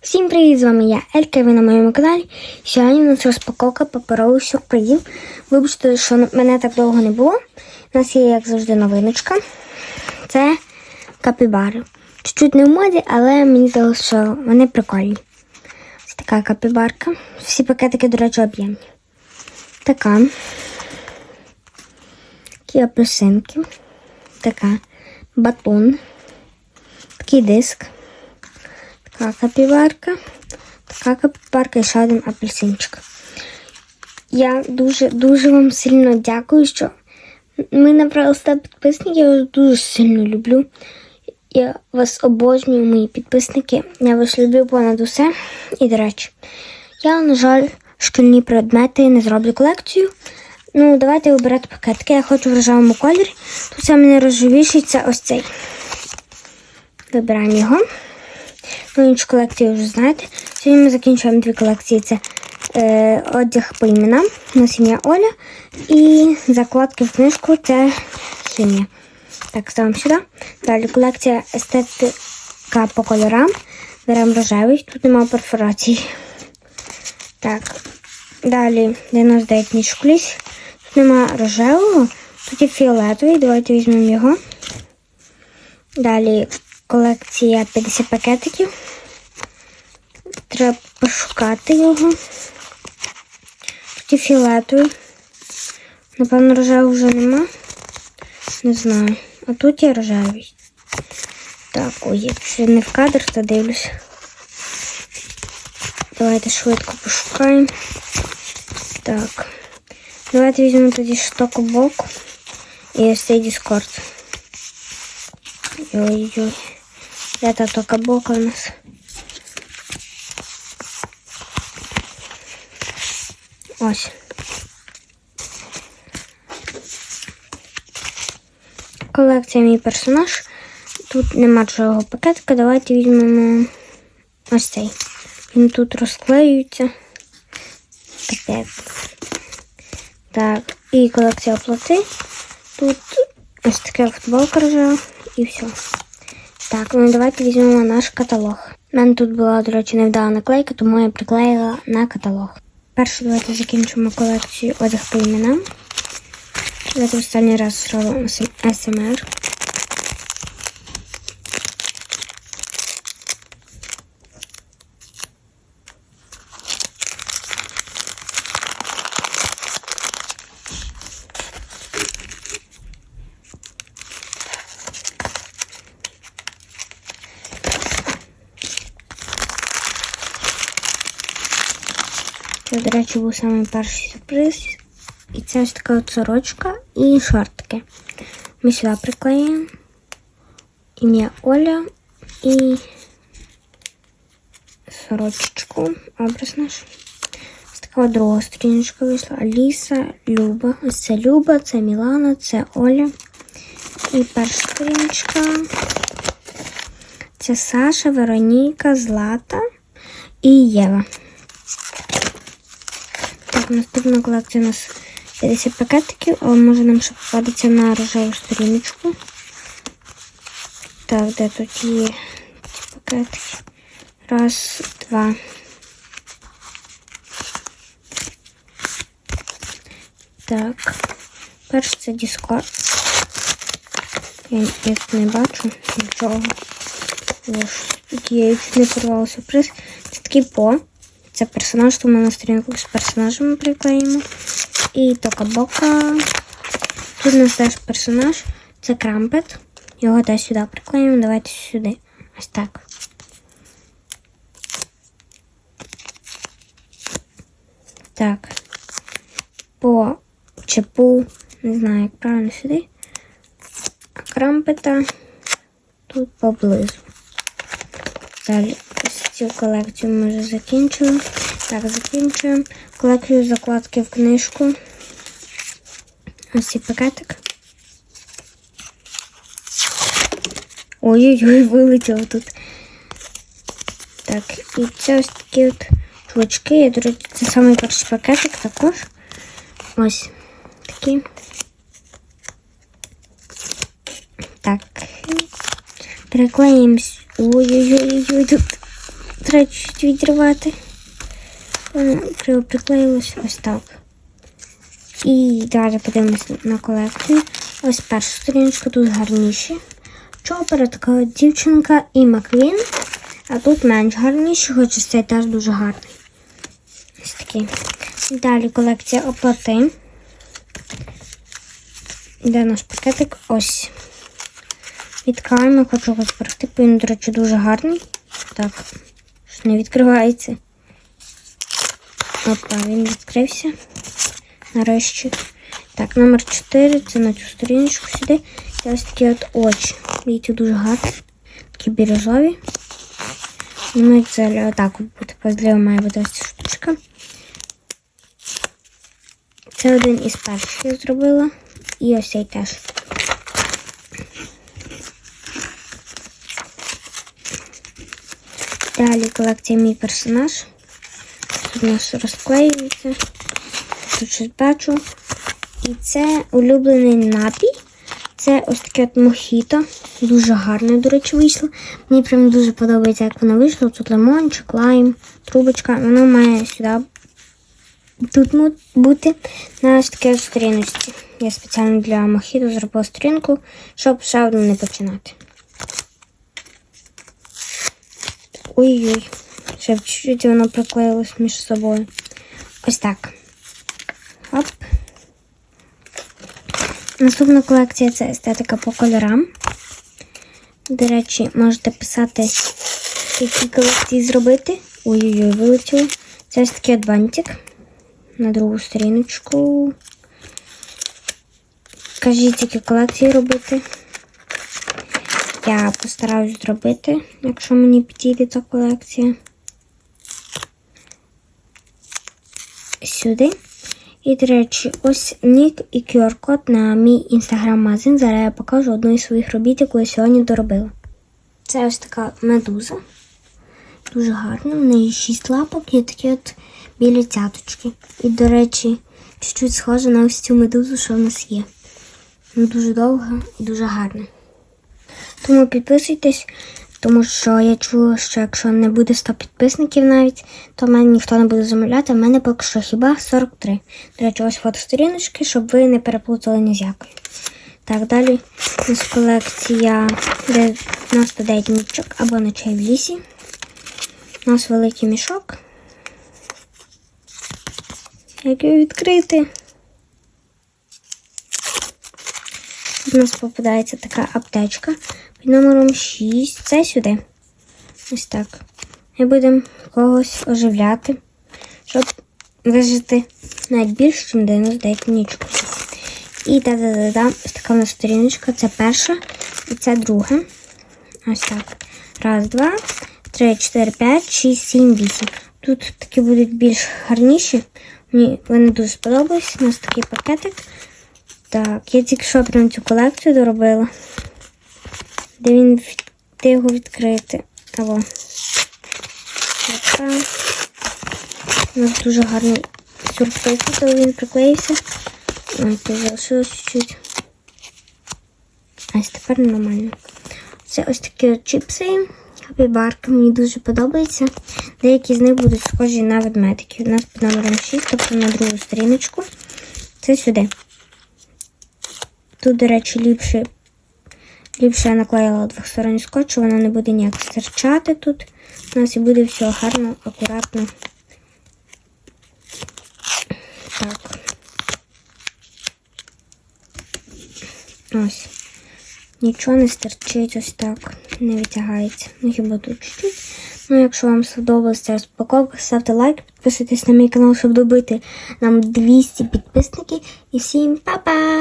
Всім привіт, з вами я Елька, ви на моєму каналі. Сьогодні у нас розпаковка паперових сюрпризів. Вибачте, що мене так довго не було. У нас є, як завжди, новиночка. Це капібари. Чуть-чуть не в моді, але мені здалося, що вони прикольні. Ось така капібарка. Всі пакетики, до речі, об'ємні. Така. Такі апельсинки. Така. Батон. Такий диск. Така капібарка. Така капібарка і ще один апельсинчик. Я дуже дуже вам сильно дякую, що ми набрали 100 підписників. Я вас дуже сильно люблю. Я вас обожнюю, мої підписники. Я вас люблю понад усе. І, до речі, я, на жаль, шкільні предмети не зроблю колекцію. Ну, давайте вибирати пакетики. Я хочу в рожевому кольорі. Тут саме найрожевіший це ось цей. Вибираємо його. Ну, іншу колекцію вже знаєте. Сьогодні ми закінчуємо дві колекції. Це е, одяг по іменам, ім'я Оля. І закладки в книжку це хімія. Так, ставимо сюди. Далі колекція естетика по кольорам. Беремо рожевий, тут немає перфорацій. Так. Далі 99 ніж колись. Тут немає рожевого, тут є фіолетовий. Давайте візьмемо його. Далі колекція 50 пакетиків. Треба пошукати його. Тут є фіолетовий. Напевно, рожевого вже нема. Не знаю. А тут є рожевий. Так, ой, якщо не в кадр, то дивлюсь. Давайте швидко пошукаємо. Так. Давайте візьмемо тоді штокобок і ось цей Discord. Ой-ой-ой. Де та токабока у нас? Ось. Колекція мій персонаж. Тут нема чого пакетика. Давайте візьмемо ось цей. Він тут розклеюється. Капець. Так, і колекція оплати. Тут ось така футболка рожева і все. Так, ну давайте візьмемо наш каталог. У мене тут була, до речі, невдала наклейка, тому я приклеїла на каталог. Перше давайте закінчимо колекцію одяг по іменам. Давайте останній раз зробимо СМР. Це, до речі, був самий перший сюрприз. І це ось така сорочка і шортики. Ми сюди приклеїмо ім'я Оля і сорочечку. Образ наш. Ось така друга сторіночка вийшла. Аліса, Люба. Ось це Люба, це Мілана, це Оля. І перша сторіночка. Це Саша, Вероніка, Злата і Єва. Так, наступна колекція у нас 50 пакетиків, але може нам ще попадеться на рожеву сторіночку. Так, де тут є ці пакетики? Раз, два. Так. Перше це Discord. Я, я тут не бачу нічого. Ось, тут є чуть не порвала сюрприз. Це такий по. Це персонаж, тому на сторінку з персонажами приклеїмо. І тока-бока. Тут у нас теж персонаж. Це крампет. Його теж сюди приклеїмо. Давайте сюди. Ось так. Так. По чепу. Не знаю, як правильно сюди. А крампета тут поблизу. Ось цю колекцію ми вже закінчили. Так, закінчуємо. Колекцію закладки в книжку. Ось цей пакетик. Ой-ой-ой, вилетіло тут. Так, і це ось такі от чувачки. Я, до речі, це самий перший пакетик також. Ось такі. Так. Приклеїмо. Ой-ой-ой, тут треба чуть відірвати. Воно криво приклеїлось ось так. І далі подивимось на колекцію. Ось перша сторіночка тут гарніші. Чопера така дівчинка і Маквін. А тут менш гарніші, хоча цей теж дуже гарний. Ось такий. Далі колекція оплати. Де наш пакетик? Ось. Відкриваємо, хочу його зберегти, бо він, до речі, дуже гарний. Так, що не відкривається. Опа, він відкрився. Нарешті. Так, номер 4, це на цю сторіночку сюди. І ось такі от очі. Бачите, дуже гарні. Такі бірюзові. І мають взагалі отак от бути. Має бути ось ця штучка. Це один із перших я зробила. І ось цей теж. Далі колекція мій персонаж. Тут у нас розклеюється. Тут щось бачу. І це улюблений напій. Це ось таке от мохіто. Дуже гарне, до речі, вийшло. Мені прям дуже подобається, як воно вийшло. Тут лимончик, лайм, трубочка. Воно має сюди тут бути на ось таке сторіночці. Я спеціально для мохіто зробила сторінку, щоб ще одну не починати. Ой-ой, ще б чуть-чуть воно приклеїлось між собою. Ось так. Оп. Наступна колекція це естетика по кольорам. До речі, можете писати, які колекції зробити. Ой-ой-ой, вилетіло. Це ось такий от бантик. На другу сторіночку. Кажіть, які колекції робити. Я постараюсь зробити, якщо мені підійде ця колекція. Сюди. І, до речі, ось нік і QR-код на мій інстаграм-магазин. Зараз я покажу одну із своїх робіт, яку я сьогодні доробила. Це ось така медуза. Дуже гарна. В неї шість лапок і такі от білі цяточки. І, до речі, чуть-чуть схожа на ось цю медузу, що в нас є. Вона дуже довга і дуже гарна. Тому підписуйтесь, тому що я чула, що якщо не буде 100 підписників навіть, то мене ніхто не буде замовляти, в мене поки що хіба 43. До речі, ось фотосторіночки, щоб ви не переплутали ні з якою. Так, далі у нас колекція 99 нічок або ночей в лісі. У нас великий мішок. Як його відкрити? Тут у нас попадається така аптечка під номером 6. Це сюди. Ось так. Ми будемо когось оживляти, щоб вижити навіть більше, ніж 99 нічку. І та-да-да-да, ось така у нас сторіночка. Це перша і це друга. Ось так. Раз, два, три, чотири, п'ять, шість, сім, вісім. Тут такі будуть більш гарніші. Мені вони дуже сподобались. У нас такий пакетик. Так, я тільки що прям цю колекцію доробила. Де він в- де його відкрити? Або. Така. У нас дуже гарний сюрприз, коли він приклеївся. Ой, залишилось чуть-чуть. Ось тепер нормально. Це ось такі от чіпси. Капібарки мені дуже подобається. Деякі з них будуть схожі на ведмедиків. У нас під номером 6, тобто на другу сторіночку. Це сюди. Тут, до речі, ліпше, ліпше я наклеїла двохсторонній скотч, воно не буде ніяк стирчати тут. У нас і буде все гарно, акуратно. Так. Ось. Нічого не стерчить ось так, не витягається. Ну хіба тут чуть-чуть. Ну, якщо вам сподобалася ця розпаковка, ставте лайк, підписуйтесь на мій канал, щоб добити нам 200 підписників. І всім па-па!